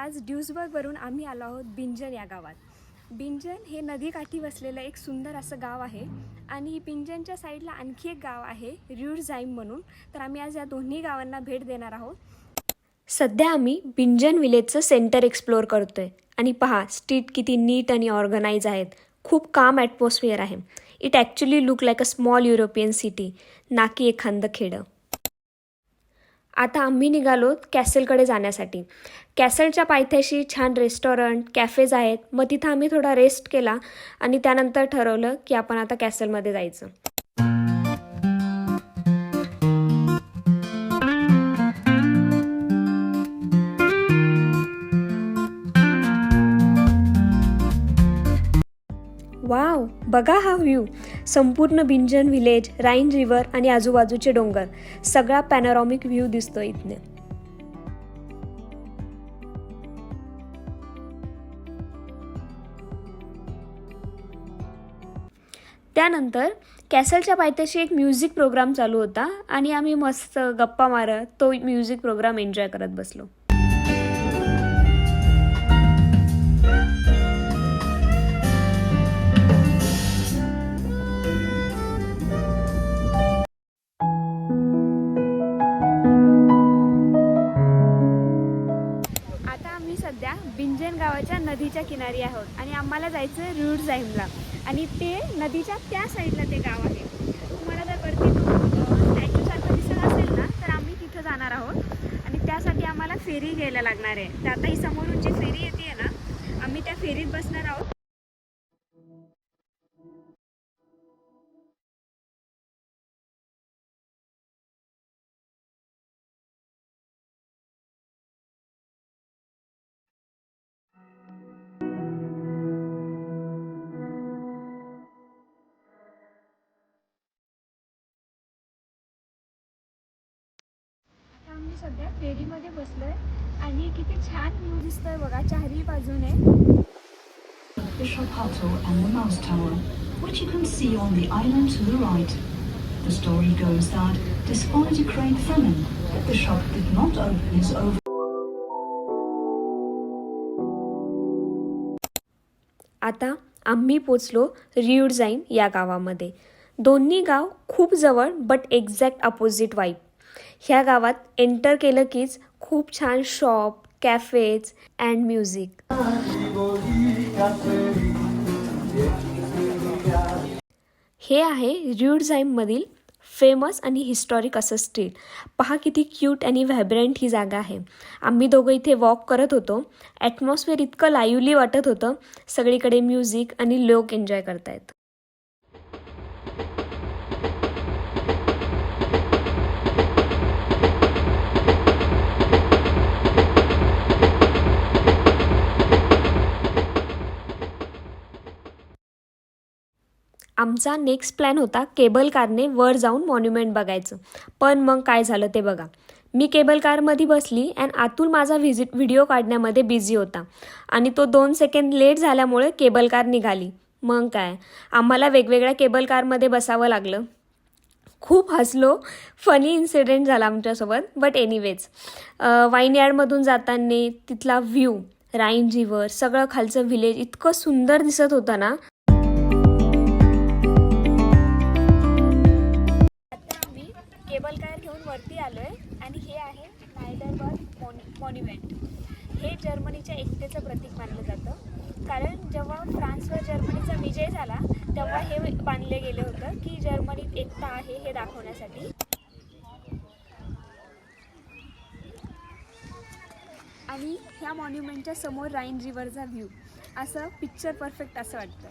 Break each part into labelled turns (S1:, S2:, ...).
S1: आज ड्युसबर्गवरून आम्ही आलो आहोत बिंजन या गावात. बिंजन हे नदीकाठी वसलेलं एक सुंदर असं गाव आहे आणि बिंजनच्या साईडला आणखी एक गाव आहे र्युडझाईम म्हणून. तर आम्ही आज या दोन्ही गावांना भेट देणार आहोत. सध्या आम्ही बिंजन विलेजचं सेंटर एक्सप्लोअर करतोय. आणि पहा स्ट्रीट किती नीट आणि ऑर्गनाईज आहेत. खूप काम ॲटमॉस्फिअर आहे. It actually look like a small European city. ना की एखादं खेडं. आता आम्ही निघालो कॅसलकडे जाण्यासाठी. कॅसलच्या पायथ्याशी छान रेस्टॉरंट कॅफेज आहेत. मग तिथं आम्ही थोडा रेस्ट केला आणि त्यानंतर ठरवलं की आपण आता कॅसलमध्ये जायचं. वाव बघा हा व्ह्यू. संपूर्ण बिंजन विलेज राईन रिव्हर आणि आजूबाजूचे डोंगर. सगळा पॅनोरॉमिक व्ह्यू दिसतो इथने. त्यानंतर कॅसलच्या पायथ्याशी एक म्युझिक प्रोग्राम चालू होता आणि आम्ही मस्त गप्पा मारत तो म्युझिक प्रोग्राम एन्जॉय करत बसलो. किनारी आहोत. आणि आम्हाला जायचं आहे रूड जाईमला. आणि ते नदीच्या त्या साईडला ते गाव आहे. तुम्हाला जर वरती स्टॅच्यू दिसत असेल ना तर आम्ही तिथं जाणार आहोत. आणि त्यासाठी आम्हाला फेरी घ्यायला लागणार आहे. तर आता ही समोरून जी फेरी येते ना आम्ही त्या फेरीत बसणार आहोत. सध्या फेरीमध्ये बसलोय आणि किती छान व्ह्यू दिसतोय बघा चारही बाजूने
S2: Bishop Huttle and the Mouse Tower, which you can see on the island to the right. The story goes that, despite a great famine, the bishop did not open his over.
S1: आता आम्ही पोचलो रियुडझाईन या गावामध्ये दोन्ही गाव खूप जवळ but exact opposite vibe ह्या गावात एंटर केलं कीच खूप छान शॉप कॅफेज अँड म्युझिक हे आहे रियुडझाईममधील फेमस आणि हिस्टॉरिक असं स्ट्रीट पहा किती क्यूट आणि व्हायब्रंट ही जागा आहे. आम्ही दोघं इथे वॉक करत होतो. ॲटमॉस्फिअर इतकं लाईव्हली वाटत होतं. सगळीकडे म्युझिक आणि लोक एन्जॉय करतायत. आमचा नेक्स्ट प्लॅन होता केबल कारने वर जाऊन मॉन्युमेंट बघायचं. पण मग काय झालं ते बघा. मी केबल कारमध्ये बसली अँड आतून माझा व्हिजिट व्हिडिओ काढण्यामध्ये बिझी होता. आणि तो दोन सेकंड लेट झाल्यामुळे केबल कार निघाली. मग काय? आम्हाला वेगवेगळ्या केबल कारमध्ये बसावं लागलं. खूप हसलो. फनी इन्सिडेंट झाला आमच्यासोबत. बट एनिवेज वाईन यार्डमधून जाताना तिथला व्ह्यू राईन रिव्हर सगळं खालचं व्हिलेज इतकं सुंदर दिसत होतं ना. केबल कार घेऊन वरती आलो आहे आणि हे आहे नायडरबर्ग मॉन्यु मॉन्युमेंट. हे जर्मनीच्या एकतेचं प्रतीक मानलं जातं. कारण जेव्हा फ्रान्सवर जर्मनीचा विजय झाला तेव्हा हे बांधले गेलं होतं की जर्मनीत एकता आहे हे दाखवण्यासाठी. आणि ह्या मॉन्युमेंटच्या समोर राईन रिव्हरचा व्ह्यू. असं पिक्चर परफेक्ट असं वाटतं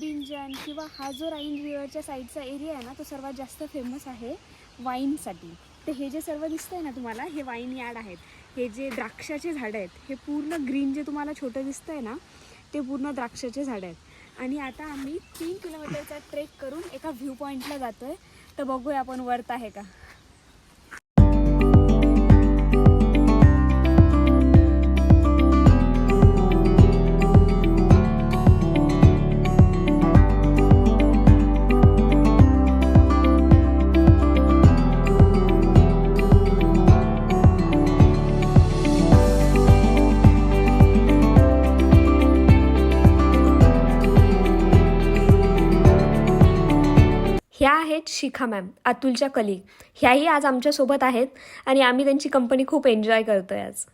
S1: बिंजन किंवा हा जो राईन रिव्हरच्या साईडचा एरिया आहे ना तो सर्वात जास्त फेमस आहे वाईनसाठी. तर हे जे सर्व दिसतंय ना तुम्हाला हे वाईन यार्ड आहेत. हे जे द्राक्षाचे झाडं आहेत हे पूर्ण ग्रीन जे तुम्हाला छोटं दिसतंय ना ते पूर्ण द्राक्षाचे झाडं आहेत. आणि आता आम्ही तीन किलोमीटरचा ट्रेक करून एका व्ह्यू पॉईंटला जातो आहे तर बघूया आपण वर्त आहे का? शिखा मॅम अतुलच्या कलिग ह्याही आज आमच्यासोबत आहेत आणि आम्ही त्यांची कंपनी खूप एन्जॉय करतो आहे आज.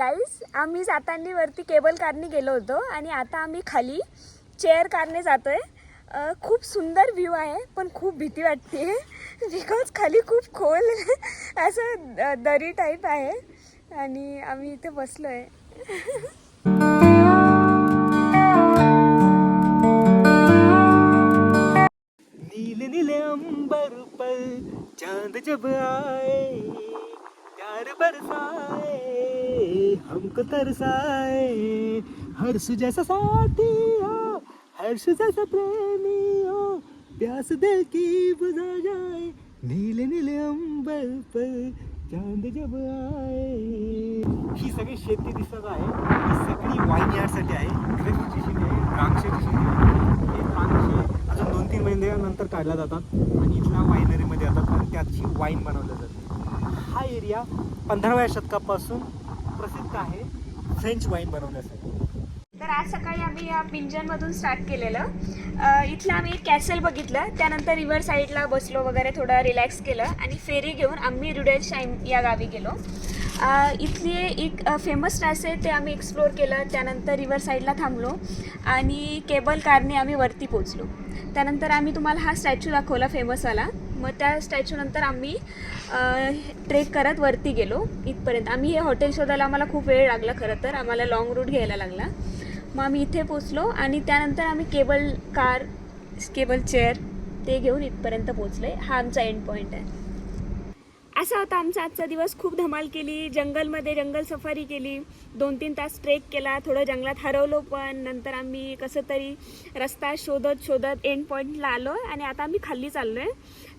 S1: गाईस आम्ही जाताना वरती केबल कारने गेलो होतो आणि आता आम्ही खाली चेअर कारने जातोय. खूप सुंदर व्ह्यू आहे पण खूप भीती वाटते. बिकॉज खाली खूप खोल असं द- दरी टाईप आहे. आणि आम्ही इथे बसलो आहे
S3: नीले नीले अंबर पर चांद जब आए. प्यार बरसाए हमको तरसाए। हर्ष जैसा साथी हो हर्ष जैसा प्रेमी हो प्यास दिल की बुझा जाए नीले नीले अंबर पर चांद जब आए। ही सगळी शेती दिसत आहे ही सगळी वाईन यार्डसाठी आहे. ग्रेपची शेती आहे द्राक्षाची शेती आहे. हे अजून दोन तीन महिन्यानंतर काढल्या जातात आणि इथल्या वायनरीमध्ये येतात आणि त्याची वाईन बनवल्या जाते हा एरिया पंधराव्या शतकापासून प्रसिद्ध आहे फ्रेंच वाईन बनवण्यासाठी.
S1: तर आज सकाळी आम्ही या पिंजनमधून स्टार्ट केलेलं. इथलं आम्ही कॅसल बघितलं. त्यानंतर रिव्हर साईडला बसलो वगैरे थोडं रिलॅक्स केलं आणि फेरी घेऊन आम्ही रुडेल शाईम या गावी गेलो. इथली एक फेमस ट्रॅस आहे ते आम्ही एक्सप्लोर केलं. त्यानंतर रिव्हर साईडला थांबलो आणि केबल कारने आम्ही वरती पोचलो त्यानंतर आम्ही तुम्हाला हा स्टॅच्यू दाखवला फेमसवाला मग त्या स्टॅच्यूनंतर आम्ही ट्रेक करत वरती गेलो इथपर्यंत. आम्ही हे हॉटेल शोधायला आम्हाला खूप वेळ लागला खरं तर. आम्हाला लाँग रूट घ्यायला लागला. मग आम्ही इथे पोचलो आणि त्यानंतर आम्ही केबल कार केबल चेअर ते घेऊन इथपर्यंत पोचले हा आमचा एंड पॉईंट आहे. असा होता आमचा आजचा दिवस. खूप धमाल केली. जंगलमध्ये जंगल सफारी केली. दोन तीन तास ट्रेक केला. थोडं जंगलात हरवलो पण नंतर आम्ही कसं तरी रस्ता शोधत शोधत एंड पॉईंटला आलो आणि आता आम्ही खाली चाललो आहे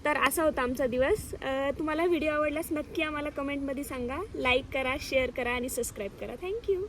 S1: तर असा होता आमचा दिवस. तुम्हाला व्हिडिओ आवडल्यास नक्की आम्हाला कमेंटमध्ये सांगा. लाईक करा शेअर करा आणि सबस्क्राईब करा. थँक्यू